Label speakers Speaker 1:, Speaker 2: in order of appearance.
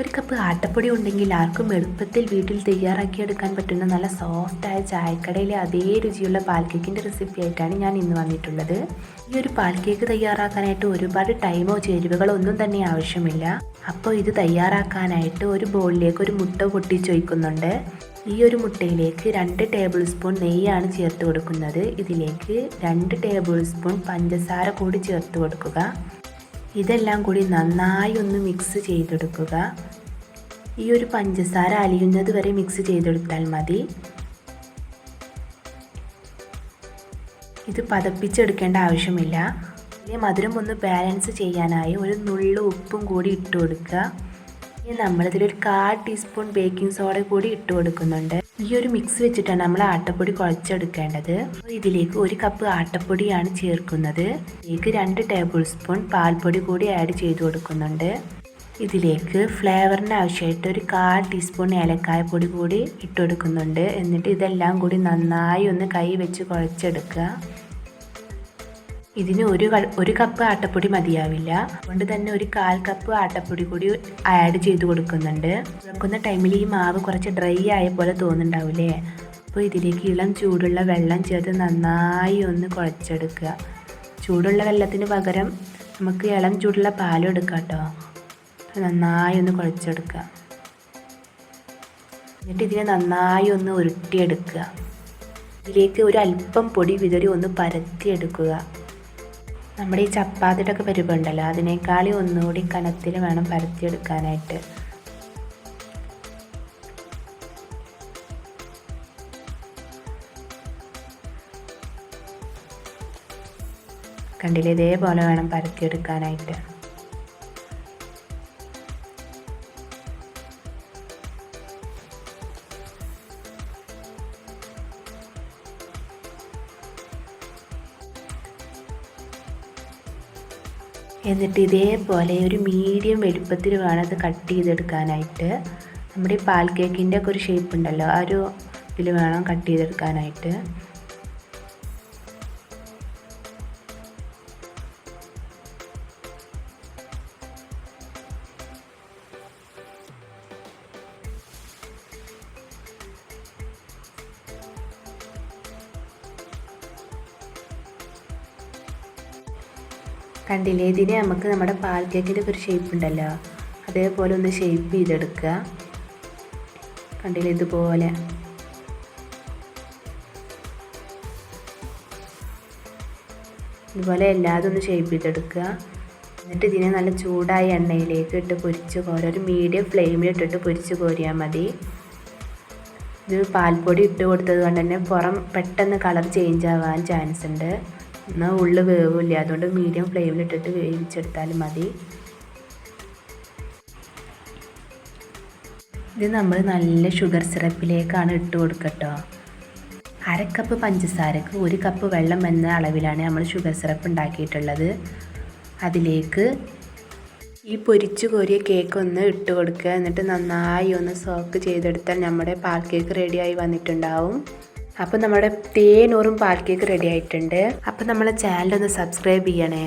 Speaker 1: ഒരു കപ്പ് ആട്ടപ്പൊടി ഉണ്ടെങ്കിൽ ആർക്കും എളുപ്പത്തിൽ വീട്ടിൽ തയ്യാറാക്കിയെടുക്കാൻ പറ്റുന്ന നല്ല സോഫ്റ്റായ ചായക്കടയിലെ അതേ രുചിയുള്ള പാൽ കേക്കിന്റെ റെസിപ്പി ആയിട്ടാണ് ഞാൻ ഇന്ന് വന്നിട്ടുള്ളത്. ഈ ഒരു പാൽ കേക്ക് തയ്യാറാക്കാനായിട്ട് ഒരുപാട് ടൈമോ ചേരുവകളോ ഒന്നും തന്നെ ആവശ്യമില്ല. അപ്പോൾ ഇത് തയ്യാറാക്കാനായിട്ട് ഒരു ബോളിലേക്ക് ഒരു മുട്ട പൊട്ടിച്ചൊഴിക്കുന്നുണ്ട്. ഈ ഒരു മുട്ടയിലേക്ക് രണ്ട് ടേബിൾ സ്പൂൺ നെയ്യാണ് ചേർത്ത് കൊടുക്കുന്നത്. ഇതിലേക്ക് രണ്ട് ടേബിൾ സ്പൂൺ പഞ്ചസാര കൂടി ചേർത്ത് കൊടുക്കുക. ഇതെല്ലാം കൂടി നന്നായി ഒന്ന് മിക്സ് ചെയ്തെടുക്കുക. ഈ ഒരു പഞ്ചസാര അലിയുന്നത് വരെ മിക്സ് ചെയ്തെടുത്താൽ മതി. ഇത് പതപ്പിച്ചെടുക്കേണ്ട ആവശ്യമില്ല. ഇനി മധുരം ഒന്ന് ബാലൻസ് ചെയ്യാനായി ഒരു നുള്ളു ഉപ്പും കൂടി ഇട്ട് കൊടുക്കുക ഇനി നമ്മളിതിലൊരു കാൽ ടീസ്പൂൺ ബേക്കിംഗ് സോഡ കൂടി ഇട്ട് കൊടുക്കുന്നുണ്ട്. ഈ ഒരു മിക്സ് വെച്ചിട്ടാണ് നമ്മൾ ആട്ടപ്പൊടി കുഴച്ചെടുക്കേണ്ടത്. ഇതിലേക്ക് ഒരു കപ്പ് ആട്ടപ്പൊടിയാണ് ചേർക്കുന്നത്. ഇതിലേക്ക് രണ്ട് ടേബിൾ സ്പൂൺ പാൽപ്പൊടി കൂടി ആഡ് ചെയ്ത് കൊടുക്കുന്നുണ്ട്. ഇതിലേക്ക് ഫ്ലേവറിന് ആവശ്യമായിട്ട് ഒരു കാൽ ടീസ്പൂൺ ഏലക്കായ പൊടി കൂടി ഇട്ട് കൊടുക്കുന്നുണ്ട്. എന്നിട്ട് ഇതെല്ലാം കൂടി നന്നായി ഒന്ന് കൈ വെച്ച് കുഴച്ചെടുക്കുക. ഇതിന് ഒരു ഒരു കപ്പ് ആട്ടപ്പൊടി മതിയാവില്ല. അതുകൊണ്ട് തന്നെ ഒരു കാൽ കപ്പ് ആട്ടപ്പൊടി കൂടി ആഡ് ചെയ്ത് കൊടുക്കുന്നുണ്ട്. കുഴക്കുന്ന ടൈമിൽ ഈ മാവ് കുറച്ച് ഡ്രൈ ആയ പോലെ തോന്നുന്നുണ്ടാവില്ലേ അപ്പോൾ ഇതിലേക്ക് ഇളം ചൂടുള്ള വെള്ളം ചേർത്ത് നന്നായി ഒന്ന് കുഴച്ചെടുക്കുക. ചൂടുള്ള വെള്ളത്തിന് പകരം നമുക്ക് ഇളം ചൂടുള്ള പാലും എടുക്കാം കേട്ടോ. നന്നായി ഒന്ന് കുഴച്ചെടുക്കുക. എന്നിട്ട് ഇതിനെ നന്നായി ഒന്ന് ഉരുട്ടിയെടുക്കുക. ഇതിലേക്ക് ഒരു അല്പം പൊടി വിതറി ഒന്ന് പരത്തിയെടുക്കുക. നമ്മുടെ ഈ ചപ്പാത്തിയുടെ ഒക്കെ പരിവുണ്ടല്ലോ അതിനേക്കാളും ഒന്നുകൂടി കനത്തിൽ വേണം പരത്തിയെടുക്കാനായിട്ട്. കണ്ടില്ലേ ഇതേപോലെ വേണം പരത്തിയെടുക്കാനായിട്ട്. എന്നിട്ട് ഇതേപോലെ ഒരു മീഡിയം വലുപ്പത്തിൽ വേണം അത് കട്ട് ചെയ്തെടുക്കാനായിട്ട്. നമ്മുടെ ഈ പാൽ കേക്കിന്റെ ഒക്കെ ഒരു ഷേപ്പ് ഉണ്ടല്ലോ ആ ഒരു ഇതിൽ വേണം കട്ട് ചെയ്തെടുക്കാനായിട്ട്. കണ്ടില്ലേ? ഇതിനെ നമുക്ക് നമ്മുടെ പാൽ കേക്കിന്റെ ഒരു ഷേപ്പ് ഉണ്ടല്ലോ. അതേപോലെ ഒന്ന് ഷേപ്പ് ചെയ്തെടുക്കുക. കണ്ടില്ലേ ഇതുപോലെ. ഇതുപോലെ എല്ലാതും ഒന്ന് ഷേപ്പ് ചെയ്തെടുക്കുക. എന്നിട്ട് ഇതിനെ നല്ല ചൂടായ എണ്ണയിലേക്ക് ഇട്ട് പൊരിച്ച് കോരുക. ഒരു മീഡിയം ഫ്ലെയിമിൽ ഇട്ടിട്ട് പൊരിച്ച് കോരിയാൽ മതി. ഇത് പാൽപ്പൊടി ഇട്ട് കൊടുത്തത് കൊണ്ട് തന്നെ പുറം പെട്ടെന്ന് കളർ ചേഞ്ച് ആവാൻ ചാൻസ് ഉണ്ട്. എന്നാൽ ഉള്ളു വേവില്ല. അതുകൊണ്ട് മീഡിയം ഫ്ലെയിമിലിട്ടിട്ട് വേവിച്ചെടുത്താൽ മതി. ഇത് നമ്മൾ നല്ല ഷുഗർ സിറപ്പിലേക്കാണ് ഇട്ട് കൊടുക്കട്ടോ. അരക്കപ്പ് പഞ്ചസാരക്ക് ഒരു കപ്പ് വെള്ളം എന്ന അളവിലാണ് നമ്മൾ ഷുഗർ സിറപ്പ് ഉണ്ടാക്കിയിട്ടുള്ളത്. അതിലേക്ക് ഈ പൊരിച്ചു കോരിയ കേക്ക് ഒന്ന് ഇട്ട് കൊടുക്കുക. എന്നിട്ട് നന്നായി ഒന്ന് സോക്ക് ചെയ്തെടുത്താൽ നമ്മുടെ പാൽ കേക്ക് റെഡിയായി വന്നിട്ടുണ്ടാവും. അപ്പോൾ നമ്മുടെ തേനൂറും പാൽ കേക്ക് റെഡി ആയിട്ടുണ്ട്. അപ്പോൾ നമ്മളെ ചാനൽ ഒന്ന് സബ്സ്ക്രൈബ് ചെയ്യണേ.